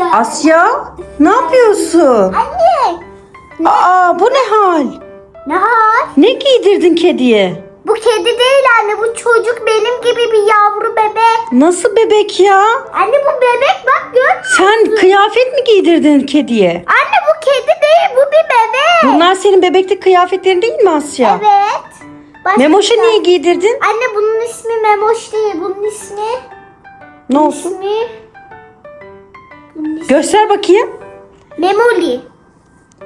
Asya ne yapıyorsun? Anne. Aa bu ne hal? Ne hal? Ne giydirdin kediye? Bu kedi değil anne. Bu çocuk benim gibi bir yavru bebek. Nasıl bebek ya? Anne bu bebek bak gör. Sen kıyafet mi giydirdin kediye? Anne bu kedi değil. Bu bir bebek. Bunlar senin bebekte kıyafetlerin değil mi Asya? Evet. Başka Memoş'a bir- niye giydirdin? Anne bunun ismi Memoş değil. Bunun ismi... Ne olsun? ismi... Bunun ismi... Göster bakayım. Memoli.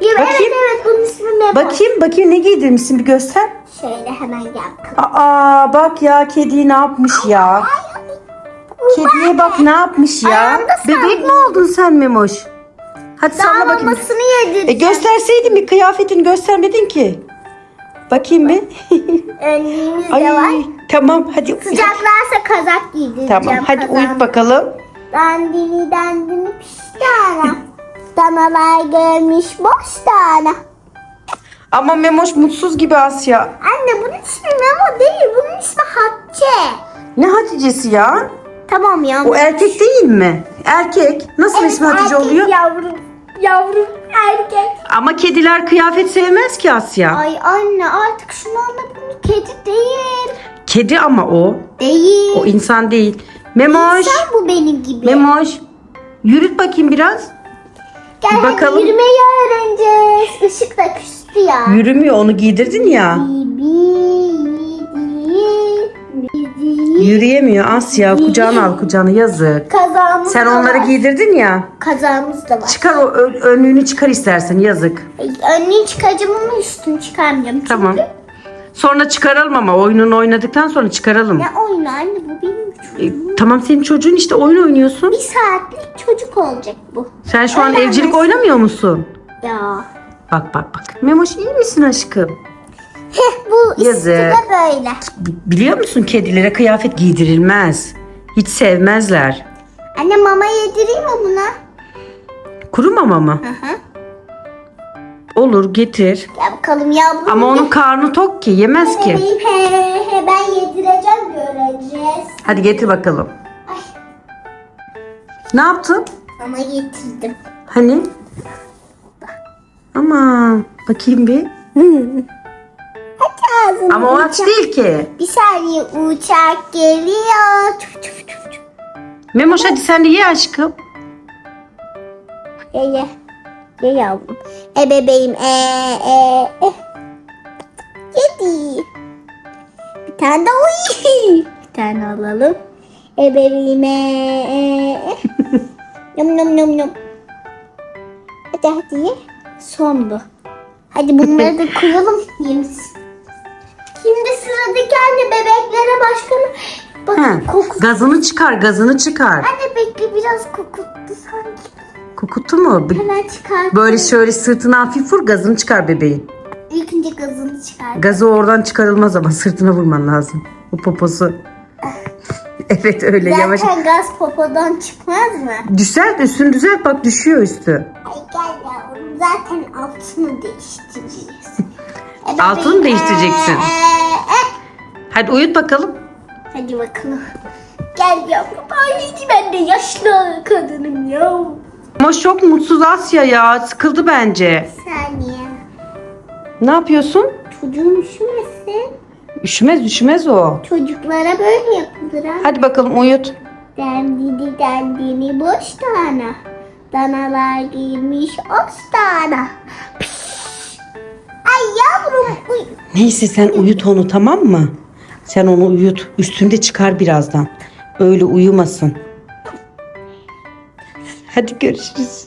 Evet Bakayım. evet bunun ismi Memoş. Bakayım bakayım ne giydirmişsin bir göster. Şöyle hemen gel. Aa bak ya kediyi ne yapmış ya? Kediye bak ne yapmış ya? Bebek mi oldun sen Memoş? Hadi salla bakayım. Dağlamasını E yedireceğim. gösterseydin bir kıyafetini göstermedin ki. Bakayım bir. Önlüğümüz de var. tamam hadi. Sıcaklarsa kazak giydireceğim. Tamam hadi kazağımı. uyut bakalım. Dandini dandini piştana. Danalar gelmiş boş tane. Ama Memoş mutsuz gibi Asya. Anne bunun ismi Memo değil. Bunun ismi Hatice. Ne Hatice'si ya? Tamam ya. O erkek değil mi? Erkek. Nasıl Evet, ismi Hatice erkek oluyor? Yavrum. Yavrum erkek. Ama kediler kıyafet sevmez ki Asya. Ay anne artık şunu anla bunu kedi değil. Kedi ama o. Değil. O insan değil. Memoş. Sen bu benim. Memoş. Yürüt bakayım biraz. Gel bir hadi bakalım. yürümeyi öğreneceğiz. Işık da küstü ya. Yürümüyor onu giydirdin ya. Yürüyemiyor Asya. Kucağına al kucağına yazık. Kazağımız Sen da onları var. giydirdin ya. Kazağımız da var. Çıkar o ön- önlüğünü çıkar istersen yazık. Önlüğü çıkaracağım ama üstünü çıkarmayacağım. Çünkü Tamam. Sonra çıkaralım ama oyununu oynadıktan sonra çıkaralım. Ne oyunu anne bu benim. E, tamam senin çocuğun işte oyun oynuyorsun. Bir saatlik çocuk olacak bu. Sen şu an Öyle evcilik oynamıyor musun? Ya. Bak bak bak. Memoş iyi misin aşkım? Heh bu Yazık. de böyle. Bi- Biliyor musun kedilere kıyafet giydirilmez. Hiç sevmezler. Anne mama yedireyim mi buna? Kuru mama mı? Hı hı. Olur getir. Gel bakalım ya. bunu Ama onun karnı tok ki yemez ki. Bebeğim, he, he, ben yedireceğim. Hadi getir bakalım. Ay Ne yaptın? mama getirdim. Hani? Aman bakayım bir. Aç ağzını. Ama o aç uçak- değil ki. Bir saniye uçak geliyor. Tüf tüf tüf tüf. Memoş hadi sen de ye aşkım. Ye ye. Ye yavrum. E bebeğim. E e e. Yedi. Bir tane de uy. Tane alalım. E bebeğim. E e e. Yum yum yum yum. Hadi hadi. Son bu. Hadi bunları da koyalım. Şimdi sıradaki anne bebeklere başkanı. Bakın kokusu. gazını çıkar gazını çıkar. Anne bekle biraz kokuttu sanki. Kokuttu mu? Bir- Hemen çıkar. Böyle şöyle sırtına hafif vur gazını çıkar bebeğin. İlk önce gazını çıkar. Gazı oradan çıkarılmaz ama sırtına vurman lazım. Bu poposu. evet öyle yavaş. Zaten gaz popodan çıkmaz mı? Düzelt üstünü düzelt bak düşüyor üstü. Ay gel yavrum zaten altını değiştireceğiz. E, Altını bebeğim, değiştireceksin. e, e, e. Hadi uyut bakalım. Hadi bakalım. Gel yavrum. Ay ben de yaşlı kadınım ya. Ama çok mutsuz Asya ya. Sıkıldı bence. Saniye. Ne yapıyorsun? Çocuğum üşümesin. Üşümez üşümez o. Çocuklara böyle yapılır ha. Hadi bakalım uyut. Dendini dendini boş tane. Danalar giymiş ostana. Piş. Ay yavrum. Uy. Neyse sen uyut onu tamam mı? Sen onu uyut. Üstünde çıkar birazdan. Öyle uyumasın. Hadi görüşürüz.